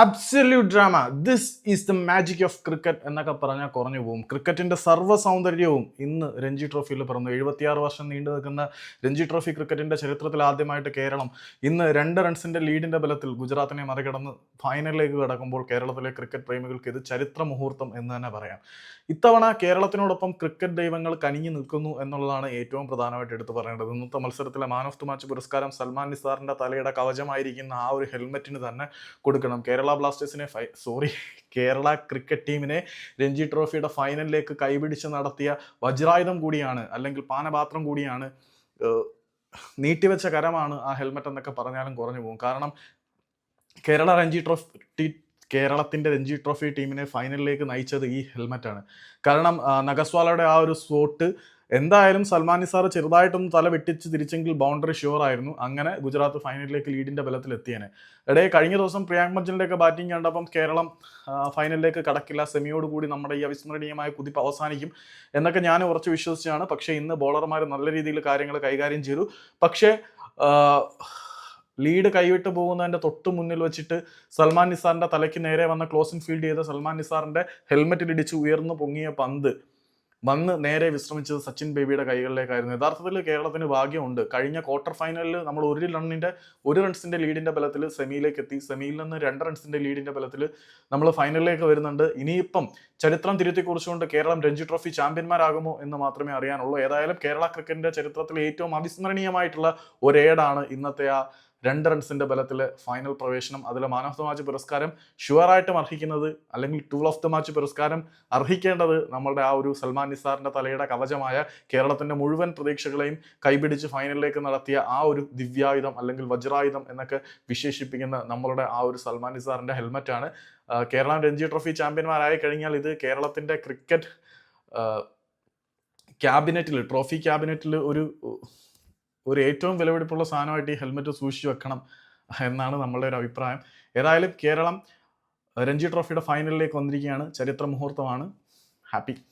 Absolute drama this is the magic of cricket എന്നൊക്കെ പറഞ്ഞാൽ കുറഞ്ഞു പോകും. ക്രിക്കറ്റിന്റെ സർവ സൗന്ദര്യവും ഇന്ന് രഞ്ജി ട്രോഫിയിൽ പിറന്നു. എഴുപത്തിയാറ് വർഷം നീണ്ടു നിൽക്കുന്ന രഞ്ജി ട്രോഫി ക്രിക്കറ്റിന്റെ ചരിത്രത്തിൽ ആദ്യമായിട്ട് കേരളം ഇന്ന് രണ്ട് റൺസിന്റെ ലീഡിന്റെ ബലത്തിൽ ഗുജറാത്തിനെ മറികടന്ന് ഫൈനലിലേക്ക് കടക്കുമ്പോൾ കേരളത്തിലെ ക്രിക്കറ്റ് പ്രേമികൾക്ക് ഇത് ചരിത്ര മുഹൂർത്തം എന്ന് തന്നെ പറയാം. ഇത്തവണ കേരളത്തിനോടൊപ്പം ക്രിക്കറ്റ് ദൈവങ്ങൾ കനിഞ്ഞു നിൽക്കുന്നു എന്നുള്ളതാണ് ഏറ്റവും പ്രധാനമായിട്ട് എടുത്തു പറയേണ്ടത്. ഇന്നത്തെ മത്സരത്തിലെ മാൻ ഓഫ് ദി മാച്ച് പുരസ്കാരം സൽമാൻ നിസാറിന്റെ തലയുടെ കവചമായിരിക്കുന്ന ആ ഒരു ഹെൽമെറ്റിന് തന്നെ കൊടുക്കണം. കേരള ബ്ലാസ്റ്റേഴ്സിനെ ഫൈ സോറി കേരള ക്രിക്കറ്റ് ടീമിനെ രഞ്ജി ട്രോഫിയുടെ ഫൈനലിലേക്ക് കൈപിടിച്ച് നടത്തിയ വജ്രായുധം കൂടിയാണ് അല്ലെങ്കിൽ പാനപാത്രം കൂടിയാണ് നീട്ടിവെച്ച കരമാണ് ആ ഹെൽമെറ്റ് എന്നൊക്കെ പറഞ്ഞാലും കുറഞ്ഞു പോകും. കാരണം കേരള രഞ്ജി ട്രോഫി കേരളത്തിന്റെ രഞ്ജി ട്രോഫി ടീമിനെ ഫൈനലിലേക്ക് നയിച്ചത് ഈ ഹെൽമെറ്റാണ്. കാരണം നഗസ്വാലയുടെ ആ ഒരു സ്പോട്ട് എന്തായാലും സൽമാൻ നിസാർ ചെറുതായിട്ടൊന്ന് തല വെട്ടിച്ച് തിരിച്ചെങ്കിൽ ബൗണ്ടറി ഷുവർ ആയിരുന്നു. അങ്ങനെ ഗുജറാത്ത് ഫൈനലിലേക്ക് ലീഡിന്റെ ബലത്തിൽ എത്തിയേനെ. ഇടയെ കഴിഞ്ഞ ദിവസം പ്രിയാങ്ക് മജ്ജലിന്റെ ഒക്കെ ബാറ്റിംഗ് കണ്ടപ്പം കേരളം ഫൈനലിലേക്ക് കടക്കില്ല. സെമിയോട് കൂടി നമ്മുടെ ഈ അവിസ്മരണീയമായ കുതിപ്പ് അവസാനിക്കും എന്നൊക്കെ ഞാൻ ഉറച്ചു വിശ്വസിച്ചാണ്. പക്ഷേ ഇന്ന് ബോളർമാർ നല്ല രീതിയിൽ കാര്യങ്ങൾ കൈകാര്യം ചെയ്തു. പക്ഷേ ലീഡ് കൈവിട്ട് പോകുന്നതിന്റെ തൊട്ട് മുന്നിൽ വെച്ചിട്ട് സൽമാൻ നിസാറിന്റെ തലയ്ക്ക് നേരെ വന്ന ക്ലോസിംഗ് ഫീൽഡ് ചെയ്ത സൽമാൻ നിസാറിന്റെ ഹെൽമെറ്റിൽ ഇടിച്ച് ഉയർന്നു പൊങ്ങിയ പന്ത് വന്ന് നേരെ വിശ്രമിച്ചത് സച്ചിൻ ബേബിയുടെ കൈകളിലേക്കായിരുന്നു. യഥാർത്ഥത്തിൽ കേരളത്തിന് ഭാഗ്യമുണ്ട്. കഴിഞ്ഞ ക്വാർട്ടർ ഫൈനലിൽ നമ്മൾ ഒരു റണ്ണിന്റെ ഒരു റൺസിന്റെ ലീഡിന്റെ ബലത്തിൽ സെമിയിലേക്ക് എത്തി. സെമിയിൽ നിന്ന് രണ്ട് റൺസിന്റെ ലീഡിന്റെ ബലത്തിൽ നമ്മൾ ഫൈനലിലേക്ക് വരുന്നുണ്ട്. ഇനിയിപ്പം ചരിത്രം തിരുത്തി കുറിച്ചുകൊണ്ട് കേരളം രഞ്ജി ട്രോഫി ചാമ്പ്യന്മാരാകുമോ എന്ന് മാത്രമേ അറിയാനുള്ളൂ. ഏതായാലും കേരള ക്രിക്കറ്റിന്റെ ചരിത്രത്തിലെ ഏറ്റവും അവിസ്മരണീയമായിട്ടുള്ള ഒരേടാണ് ഇന്നത്തെ ആ രണ്ട് റൺസിന്റെ ബലത്തിൽ ഫൈനൽ പ്രവേശനം അതിൽ മാൻ ഓഫ് ദ മാച്ച് പുരസ്കാരം ഷുവറായിട്ടും അർഹിക്കുന്നത് അല്ലെങ്കിൽ ടൂൾ ഓഫ് ദ മാച്ച് പുരസ്കാരം അർഹിക്കേണ്ടത് നമ്മളുടെ ആ ഒരു സൽമാൻ നിസാറിന്റെ തലയുടെ കവചമായ കേരളത്തിന്റെ മുഴുവൻ പ്രതീക്ഷകളെയും കൈപിടിച്ച് ഫൈനലിലേക്ക് നടത്തിയ ആ ഒരു ദിവ്യായുധം അല്ലെങ്കിൽ വജ്രായുധം എന്നൊക്കെ വിശേഷിപ്പിക്കുന്ന നമ്മളുടെ ആ ഒരു സൽമാൻ നിസാറിന്റെ ഹെൽമറ്റാണ് കേരളം രഞ്ജി ട്രോഫി ചാമ്പ്യന്മാരായി കഴിഞ്ഞാൽ ഇത് കേരളത്തിന്റെ ക്രിക്കറ്റ് ക്യാബിനറ്റിൽ ട്രോഫി ക്യാബിനറ്റിൽ ഒരു ഒരു ഏറ്റവും വിലപിടിപ്പുള്ള സാധനമായിട്ട് ഈ ഹെൽമെറ്റ് സൂക്ഷിച്ചു വെക്കണം എന്നാണ് നമ്മളുടെ ഒരു അഭിപ്രായം. ഏതായാലും കേരളം രഞ്ജി ട്രോഫിയുടെ ഫൈനലിലേക്ക് വന്നിരിക്കുകയാണ്. ചരിത്ര മുഹൂർത്തമാണ്. ഹാപ്പി.